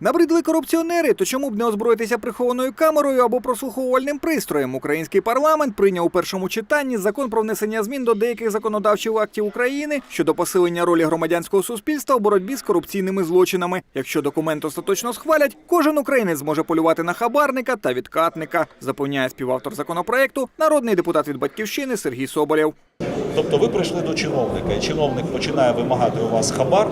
Набридли корупціонери, то чому б не озброїтися прихованою камерою або прослуховувальним пристроєм? Український парламент прийняв у першому читанні закон про внесення змін до деяких законодавчих актів України щодо посилення ролі громадянського суспільства у боротьбі з корупційними злочинами. Якщо документ остаточно схвалять, кожен українець зможе полювати на хабарника та відкатника, запевняє співавтор законопроекту, народний депутат від батьківщини Сергій Соболєв. Тобто ви прийшли до чиновника, і чиновник починає вимагати у вас хабар.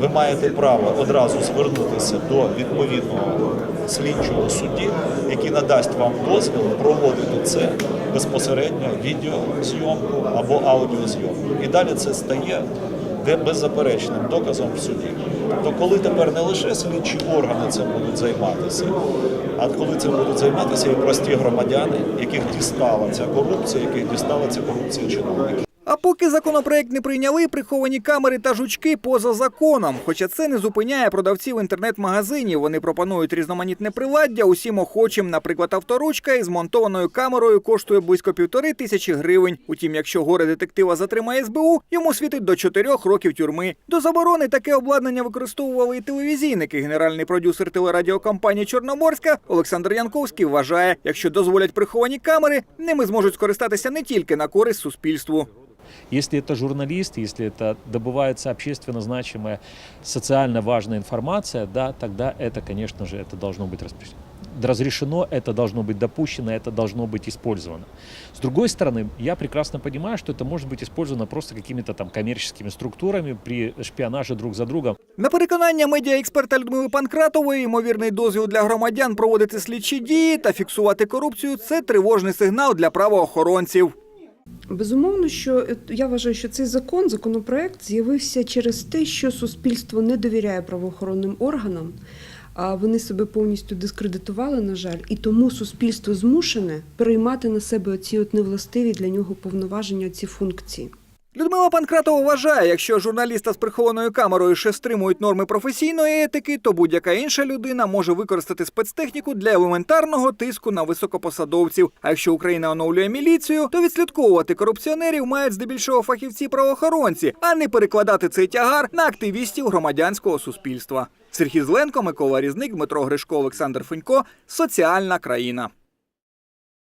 Ви маєте право одразу звернутися до відповідного слідчого судді, який надасть вам дозвіл проводити це безпосередньо відеозйомку або аудіозйомку. І далі це стає беззаперечним доказом в суді. Тобто, коли тепер не лише слідчі органи цим будуть займатися, а коли цим будуть займатися і прості громадяни, яких дістала ця корупція, яких дістала ця корупція чиновників. А поки законопроект не прийняли, приховані камери та жучки поза законом. Хоча це не зупиняє продавців інтернет-магазинів. Вони пропонують різноманітне приладдя усім охочим. Наприклад, авторучка із монтованою камерою коштує близько півтори тисячі гривень. Утім, якщо горе детектива затримає СБУ, йому світить до чотирьох років тюрми. До заборони таке обладнання використовували і телевізійники. Генеральний продюсер телерадіокомпанії Чорноморська Олександр Янковський вважає, якщо дозволять приховані камери, ними зможуть скористатися не тільки на користь суспільству. Если это журналист, если это добывается общественно значимая, социально важная информация, да, тогда это, конечно же, это должно быть распределено. разрешено, это должно быть допущено, это должно быть использовано. С другой стороны, я прекрасно понимаю, что это может быть использовано просто какими-то там коммерческими структурами при шпионаже друг за другом. На переконання медіаексперта Людмили Панкратової, ймовірний дозвіл для громадян проводити слідчі дії та фіксувати корупцію це тривожний сигнал для правоохоронців. Безумовно, що е, я вважаю, що цей закон, законопроект з'явився через те, що суспільство не довіряє правоохоронним органам, а вони себе повністю дискредитували, на жаль, і тому суспільство змушене переймати на себе оці от невластиві для нього повноваження, ці функції. Людмила Панкратова вважає, якщо журналіста з прихованою камерою ще стримують норми професійної етики, то будь-яка інша людина може використати спецтехніку для елементарного тиску на високопосадовців. А якщо Україна оновлює міліцію, то відслідковувати корупціонерів мають здебільшого фахівці правоохоронці, а не перекладати цей тягар на активістів громадянського суспільства. Сергій Зленко, Микола Різник, Дмитро Гришко, Олександр Фенько. Соціальна країна.